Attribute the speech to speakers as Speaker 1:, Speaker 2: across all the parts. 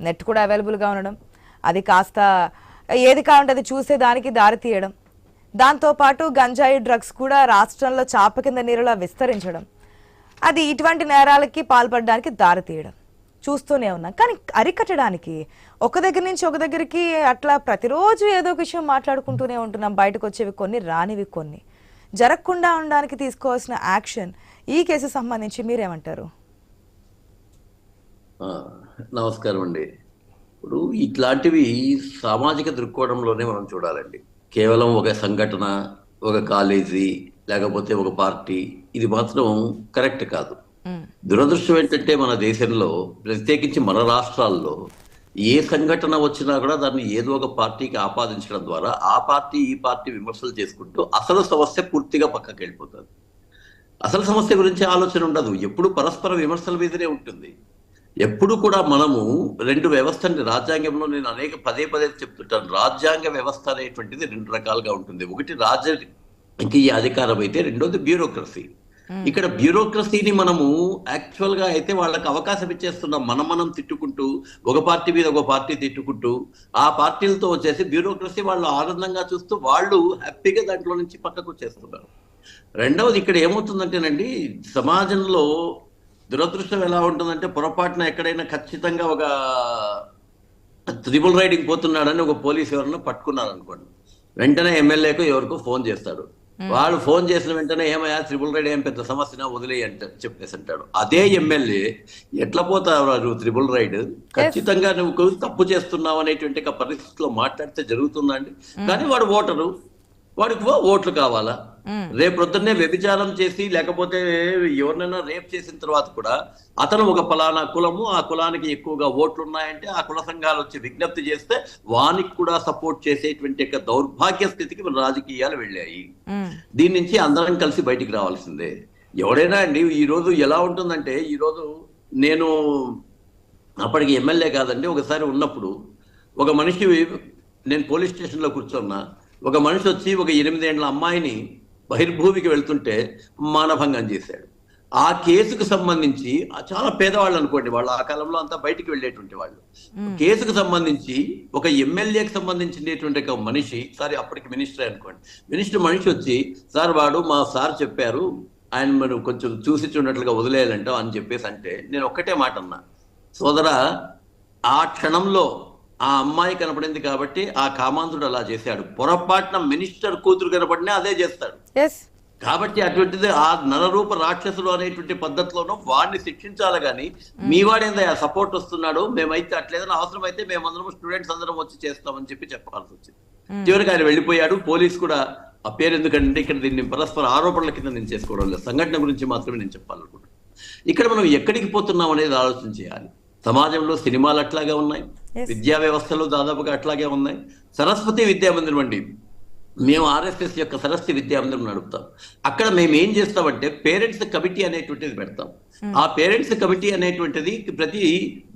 Speaker 1: Net కూడా అవైలబుల్గా ఉండడం అది కాస్త ఏది కావాలంటే అది చూసేదానికి దారి తీయడం. దాంతోపాటు గంజాయి డ్రగ్స్ కూడా రాష్ట్రంలో చాప కింద నీరులా విస్తరించడం. అది ఇటువంటి నేరాలకి పాల్పడడానికి దారి తీయడం. చూస్తూనే ఉన్నాం. కానీ అరికట్టడానికి ఒక దగ్గర నుంచి ఒక దగ్గరికి అట్లా ప్రతిరోజు ఏదో ఒక విషయం మాట్లాడుకుంటూనే ఉంటున్నాం. బయటకు వచ్చేవి కొన్ని రానివి కొన్ని. జరగకుండా ఉండడానికి తీసుకోవాల్సిన యాక్షన్ ఈ కేసు సంబంధించి మీరేమంటారు?
Speaker 2: నమస్కారం అండి. ఇప్పుడు ఇట్లాంటివి సామాజిక దృక్కోణంలోనే మనం చూడాలండి. కేవలం ఒక సంఘటన ఒక కాలేజీ లేకపోతే ఒక పార్టీ ఇది మాత్రం కరెక్ట్ కాదు. దురదృష్టం ఏంటంటే మన దేశంలో ప్రత్యేకించి మన రాష్ట్రాల్లో ఏ సంఘటన వచ్చినా కూడా దాన్ని ఏదో ఒక పార్టీకి ఆపాదించడం ద్వారా ఆ పార్టీ ఈ పార్టీ విమర్శలు చేసుకుంటూ అసలు సమస్య పూర్తిగా పక్కకి వెళ్ళిపోతుంది. అసలు సమస్య గురించి ఆలోచన ఉండదు. ఎప్పుడు పరస్పర విమర్శల మీదనే ఉంటుంది. ఎప్పుడు కూడా మనము రెండు వ్యవస్థని రాజ్యాంగంలో నేను అనేక పదే పదే చెప్తుంటాను. రాజ్యాంగ వ్యవస్థ అనేటువంటిది రెండు రకాలుగా ఉంటుంది. ఒకటి రాజకీయ అధికారం అయితే రెండోది బ్యూరోక్రసీ. ఇక్కడ బ్యూరోక్రసీని మనము యాక్చువల్గా అయితే వాళ్ళకి అవకాశం ఇచ్చేస్తున్నాం. మనం మనం తిట్టుకుంటూ ఒక పార్టీ మీద ఒక పార్టీ తిట్టుకుంటూ ఆ పార్టీలతో వచ్చేసి బ్యూరోక్రసీ వాళ్ళు ఆనందంగా చూస్తూ వాళ్ళు హ్యాపీగా దాంట్లో నుంచి పక్కకు వచ్చేస్తున్నారు. రెండవది ఇక్కడ ఏమవుతుందంటేనండి సమాజంలో దురదృష్టం ఎలా ఉంటుందంటే పొరపాటున ఎక్కడైనా ఖచ్చితంగా ఒక త్రిబుల్ రైడింగ్ పోతున్నాడని ఒక పోలీస్ ఎవరన్నా పట్టుకున్నారు అనుకోండి వెంటనే ఎమ్మెల్యేకు ఎవరికో ఫోన్ చేస్తాడు. వాళ్ళు ఫోన్ చేసిన వెంటనే ఏమయ్యా త్రిబుల్ రైడ్ ఏం పెద్ద సమస్యనా వదిలే అంట చెప్పేసి అంటాడు అదే ఎమ్మెల్యే ఎట్లా పోతావు నువ్వు త్రిబుల్ రైడ్? ఖచ్చితంగా నువ్వు తప్పు చేస్తున్నావు అనేటువంటి పరిస్థితిలో మాట్లాడితే జరుగుతుందండి కానీ వాడు ఓటరు. వాడికి ఓట్లు కావాలా? రేపు ప్రొద్దున్నే వ్యభిచారం చేసి లేకపోతే ఎవరినైనా రేప్ చేసిన తర్వాత కూడా అతను ఒక ఫలానా కులము ఆ కులానికి ఎక్కువగా ఓట్లు ఉన్నాయంటే ఆ కుల సంఘాలు వచ్చి విజ్ఞప్తి చేస్తే వానికి కూడా సపోర్ట్ చేసేటువంటి యొక్క దౌర్భాగ్య స్థితికి మన రాజకీయాలు వెళ్ళాయి. దీని నుంచి అందరం కలిసి బయటికి రావాల్సిందే. ఎవడైనా అండి ఈ రోజు ఎలా ఉంటుందంటే ఈ రోజు నేను అప్పటికి ఎమ్మెల్యే కాదండి ఒకసారి ఉన్నప్పుడు ఒక మనిషి నేను పోలీస్ స్టేషన్లో కూర్చున్నా. ఒక మనిషి వచ్చి ఒక ఎనిమిదేండ్ల అమ్మాయిని బహిర్భూమికి వెళ్తుంటే మానభంగం చేశాడు. ఆ కేసుకు సంబంధించి చాలా పేదవాళ్ళు అనుకోండి వాళ్ళు ఆ కాలంలో అంతా బయటికి వెళ్ళేటువంటి వాళ్ళు. కేసుకు సంబంధించి ఒక ఎమ్మెల్యేకి సంబంధించినటువంటి ఒక మనిషి సారీ అప్పటికి మినిస్టర్ అనుకోండి. మినిస్టర్ మనిషి వచ్చి సార్ వాడు మా సార్ చెప్పారు ఆయన మనం కొంచెం చూసి చూడట్లుగా వదిలేయాలంటాం అని చెప్పేసి అంటే నేను ఒక్కటే మాట అన్నా. సోదరా ఆ క్షణంలో ఆ అమ్మాయి కనపడింది కాబట్టి ఆ కామాంధుడు అలా చేశాడు. పొరపాటున మినిస్టర్ కూతురు కనపడినా అదే చేస్తాడు. కాబట్టి అటువంటిది ఆ నరరూప రాక్షసులు అనేటువంటి పద్ధతిలోనూ వాడిని శిక్షించాలి కానీ మీ వాడేందా సపోర్ట్ వస్తున్నాడు మేమైతే అట్లేదని అవసరం అయితే మేమందరం స్టూడెంట్స్ అందరం వచ్చి చేస్తామని చెప్పి చెప్పాల్సి వచ్చింది. చివరికి ఆయన వెళ్ళిపోయాడు పోలీస్ కూడా ఆ పేరు ఎందుకంటే ఇక్కడ దీన్ని పరస్పర ఆరోపణల కింద నేను చేసుకోవడం లేదు. సంఘటన గురించి మాత్రమే నేను చెప్పాలనుకుంటున్నాను. ఇక్కడ మనం ఎక్కడికి పోతున్నాం అనేది ఆలోచన చేయాలి. సమాజంలో సినిమాలు అట్లాగే ఉన్నాయి. విద్యా వ్యవస్థలు దాదాపుగా అట్లాగే ఉన్నాయి. సరస్వతి విద్యా మందిరం అండి. మేము ఆర్ఎస్ఎస్ యొక్క సరస్వతి విద్యా మందిరం నడుపుతాం. అక్కడ మేము ఏం చేస్తామంటే పేరెంట్స్ కమిటీ అనేటువంటిది పెడతాం. ఆ పేరెంట్స్ కమిటీ అనేటువంటిది ప్రతి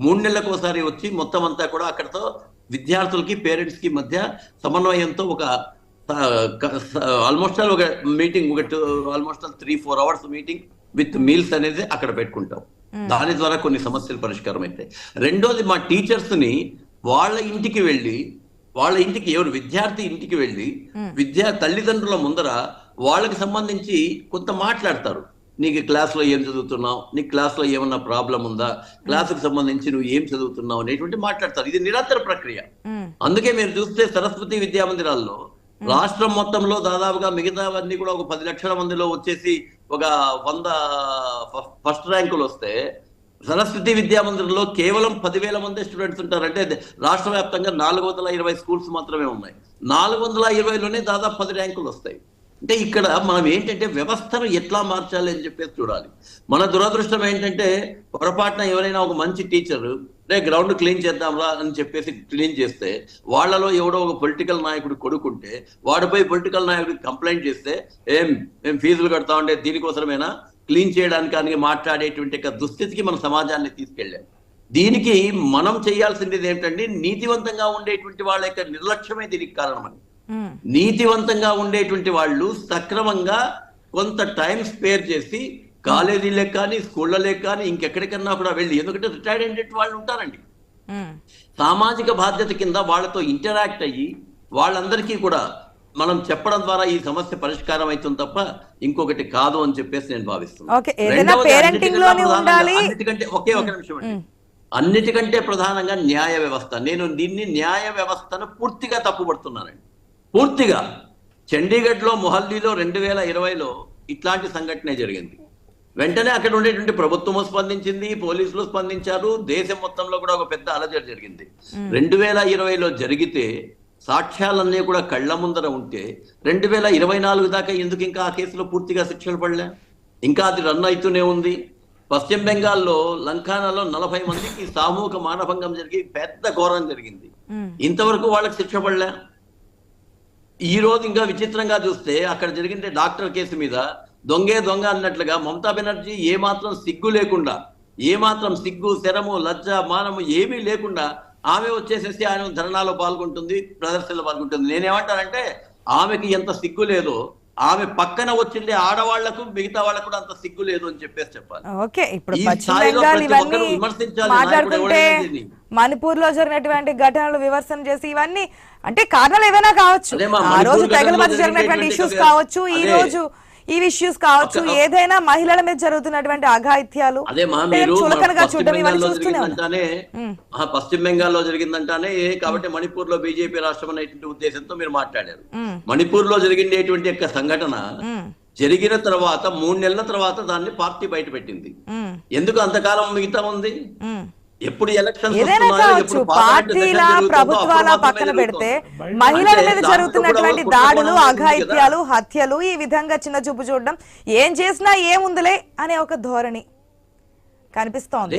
Speaker 2: మూడు నెలలకు ఒకసారి వచ్చి మొత్తం అంతా కూడా అక్కడతో విద్యార్థులకి పేరెంట్స్కి మధ్య సమన్వయంతో ఒక ఆల్మోస్ట్ ఒక మీటింగ్ ఒక almost three four hours meeting with meals అనేది అక్కడ పెట్టుకుంటాం. దాని ద్వారా కొన్ని సమస్యలు పరిష్కారం అవుతాయి రెండోది మా టీచర్స్ని వాళ్ళ ఇంటికి వెళ్ళి వాళ్ళ ఇంటికి ఎవరు విద్యార్థి ఇంటికి వెళ్ళి విద్యా తల్లిదండ్రుల ముందర వాళ్ళకి సంబంధించి కొంత మాట్లాడతారు. నీకు క్లాస్లో ఏం చదువుతున్నావు? నీ క్లాస్లో ఏమన్నా ప్రాబ్లం ఉందా? క్లాసుకు సంబంధించి నువ్వు ఏం చదువుతున్నావు అనేటువంటి మాట్లాడతారు. ఇది నిరంతర ప్రక్రియ. అందుకే మీరు చూస్తే సరస్వతి విద్యా మందిరాల్లో రాష్ట్రం మొత్తంలో దాదాపుగా మిగతావన్నీ కూడా ఒక పది లక్షల మందిలో వచ్చేసి ఒక వంద ఫస్ట్ ర్యాంకులు వస్తే సరస్వతి విద్యా మందిరంలో కేవలం పదివేల మంది స్టూడెంట్స్ ఉంటారంటే అంటే రాష్ట్ర వ్యాప్తంగా నాలుగు వందల ఇరవై స్కూల్స్ మాత్రమే ఉన్నాయి. నాలుగు వందల ఇరవైలోనే దాదాపు పది ర్యాంకులు వస్తాయి. అంటే ఇక్కడ మనం ఏంటంటే వ్యవస్థను ఎట్లా మార్చాలి అని చెప్పేసి చూడాలి. మన దురదృష్టం ఏంటంటే పొరపాటున ఎవరైనా ఒక మంచి టీచరు రే గ్రౌండ్ క్లీన్ చేద్దాంరా అని చెప్పేసి క్లీన్ చేస్తే వాళ్ళలో ఎవడో ఒక పొలిటికల్ నాయకుడు కొడుకుంటే వాడిపై పొలిటికల్ నాయకుడికి కంప్లైంట్ చేస్తే ఏం మేము ఫీజులు కడతా ఉంటే దీనికోసమేనా? క్లీన్ చేయడానికి అని మాట్లాడేటువంటి దుస్థితికి మన సమాజాన్ని తీసుకెళ్ళాం. దీనికి మనం చేయాల్సింది ఏంటంటే నీతివంతంగా ఉండేటువంటి వాళ్ళ యొక్క నిర్లక్ష్యమే దీనికి కారణమని. నీతివంతంగా ఉండేటువంటి వాళ్ళు సక్రమంగా కొంత టైం స్పేర్ చేసి కాలేజీలకు కానీ స్కూళ్ళలకు కానీ ఇంకెక్కడికన్నా కూడా వెళ్ళి ఎందుకంటే రిటైర్డ్ అయినటువంటి వాళ్ళు ఉంటారండి. సామాజిక బాధ్యత కింద వాళ్ళతో ఇంటరాక్ట్ అయ్యి వాళ్ళందరికీ కూడా మనం చెప్పడం ద్వారా ఈ సమస్య పరిష్కారం అవుతుంది తప్ప ఇంకొకటి కాదు అని చెప్పేసి నేను భావిస్తున్నాను. ఒకే ఒక నిమిషం అండి. అన్నిటికంటే ప్రధానంగా న్యాయ వ్యవస్థ. నేను దీన్ని న్యాయ వ్యవస్థను పూర్తిగా తప్పుపడుతున్నానండి. పూర్తిగా. చండీగఢ్లో మొహల్లీలో రెండు వేల ఇరవైలో ఇట్లాంటి సంఘటనే జరిగింది. వెంటనే అక్కడ ఉండేటువంటి ప్రభుత్వము స్పందించింది పోలీసులు స్పందించారు. దేశం మొత్తంలో కూడా ఒక పెద్ద అలజడి జరిగింది. రెండు వేల ఇరవైలో జరిగితే సాక్ష్యాలన్నీ కూడా కళ్ళ ముందర ఉంటే రెండు వేల ఇరవై నాలుగు దాకా ఎందుకు ఇంకా ఆ కేసులో పూర్తిగా శిక్షలు పడలే? ఇంకా అది రన్ అవుతూనే ఉంది. పశ్చిమ బెంగాల్లో లంకానాలో నలభై మందికి సామూహిక మానభంగం జరిగి పెద్ద ఘోరం జరిగింది. ఇంతవరకు వాళ్ళకి శిక్ష పడలే? ఈ రోజు ఇంకా విచిత్రంగా చూస్తే అక్కడ జరిగింది డాక్టర్ కేసు మీద దొంగే దొంగ అన్నట్లుగా మమతా బెనర్జీ ఏ మాత్రం సిగ్గు లేకుండా ఏ మాత్రం సిగ్గు శరము లజ్జ మానము ఏమీ లేకుండా ఆమె వచ్చేసేసి ఆయన ధర్నాలో పాల్గొంటుంది ప్రదర్శనలో పాల్గొంటుంది నేనేమంటానంటే ఆమెకి ఎంత సిగ్గు లేదో ఆమె పక్కన వచ్చిండే ఆడవాళ్ళకు మిగతా వాళ్ళకు కూడా అంత సిగ్గు లేదు అని చెప్పేసి చెప్పాలి
Speaker 1: ఓకే ఇప్పుడు
Speaker 2: విమర్శించాలి.
Speaker 1: మణిపూర్లో జరిగినటువంటి ఘటనలు విమర్శన చేసి ఇవన్నీ అంటే కారణాలు ఏవైనా కావచ్చు ఆ రోజు తెగల మధ్య జరిగినటువంటి ఇష్యూస్ కావచ్చు ఈ. రోజు ఈ ఇష్యూస్ కావచ్చు ఏదైనా మహిళల మీద జరుగుతున్నటువంటి అఘాయిత్యాలు చులకనగా
Speaker 2: పశ్చిమ
Speaker 1: చూడడం ఇవన్నీ
Speaker 2: బెంగాల్లో
Speaker 1: చూస్తూనే
Speaker 2: పశ్చిమ బెంగాల్లో జరిగిందంటానే కాబట్టి మణిపూర్లో బీజేపీ రాష్ట్రం అనేటువంటి ఉద్దేశంతో మీరు మాట్లాడారు. మణిపూర్లో జరిగినటువంటి యొక్క సంఘటన. జరిగిన తర్వాత మూడు నెలల తర్వాత దాన్ని పార్టీ బయట పెట్టింది. ఎందుకు అంతకాలం మిగతా ఉంది. ఎప్పుడు
Speaker 1: ఏదైనా కావచ్చు. పార్టీల ప్రభుత్వాల పక్కన పెడితే మహిళల మీద జరుగుతున్నటువంటి దాడులు అఘాయిత్యాలు హత్యలు ఈ విధంగా చిన్న చూపు చూడడం. ఏం చేసినా ఏముందిలే అనే ఒక ధోరణి కనిపిస్తోంది.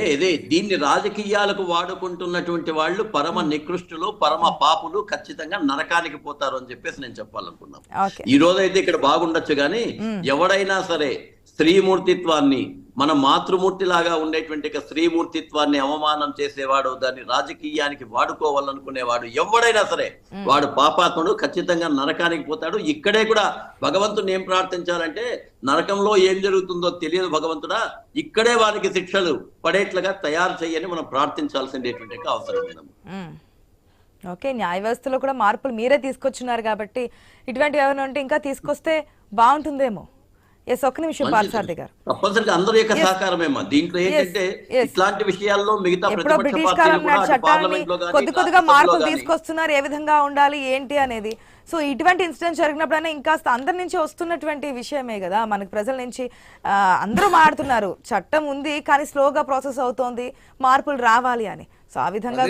Speaker 2: దీన్ని రాజకీయాలకు వాడుకుంటున్నటువంటి వాళ్ళు పరమ నికృష్టులు పరమ పాపులు ఖచ్చితంగా నరకానికి పోతారు అని చెప్పేసి నేను చెప్పాలనుకున్నాను. ఈ రోజు అయితే ఇక్కడ బాగుండొచ్చు కానీ ఎవడైనా సరే స్త్రీమూర్తిత్వాన్ని మన మాతృమూర్తి లాగా ఉండేటువంటి స్త్రీమూర్తిత్వాన్ని అవమానం చేసేవాడు దాన్ని రాజకీయానికి వాడుకోవాలనుకునేవాడు ఎవడైనా సరే వాడు పాపాత్ముడు ఖచ్చితంగా నరకానికి పోతాడు. ఇక్కడే కూడా భగవంతుని ఏం ప్రార్థించాలంటే నరకంలో ఏం జరుగుతుందో తెలియదు భగవంతుడా ఇక్కడే వారికి శిక్షలు పడేట్లుగా తయారు చేయని మనం ప్రార్థించాల్సినటువంటి ఒక అవసరం ఉందమ్మా.
Speaker 1: ఓకే న్యాయ వ్యవస్థలో కూడా మార్పులు మీరే తీసుకొచ్చున్నారు కాబట్టి ఇటువంటివి ఏమైనా ఉంటే ఇంకా తీసుకొస్తే బాగుంటుందేమో. ఎస్ ఒక్క నిమిషం పార్థసారథి గారు
Speaker 2: తప్పనిసరిగా అందరి యొక్క సహకారమేమా? దీంట్లో ఏంటంటే. ఇట్లాంటి విషయాల్లో మిగతా
Speaker 1: ఎప్పుడో బ్రిటిష్ కాలం నాటి
Speaker 2: గానీ,
Speaker 1: కొద్ది కొద్దిగా మార్పులు తీసుకొస్తున్నారు. ఏ విధంగా ఉండాలి ఏంటి అనేది? సో ఇటువంటి ఇన్సిడెంట్ జరిగినప్పుడైనా ఇంకా అందరి నుంచి వస్తున్నటువంటి విషయమే కదా. మనకి ప్రజల నుంచి అందరూ మాడుతున్నారు చట్టం ఉంది కానీ స్లోగా ప్రాసెస్ అవుతోంది మార్పులు రావాలి అని. సో ఆ విధంగా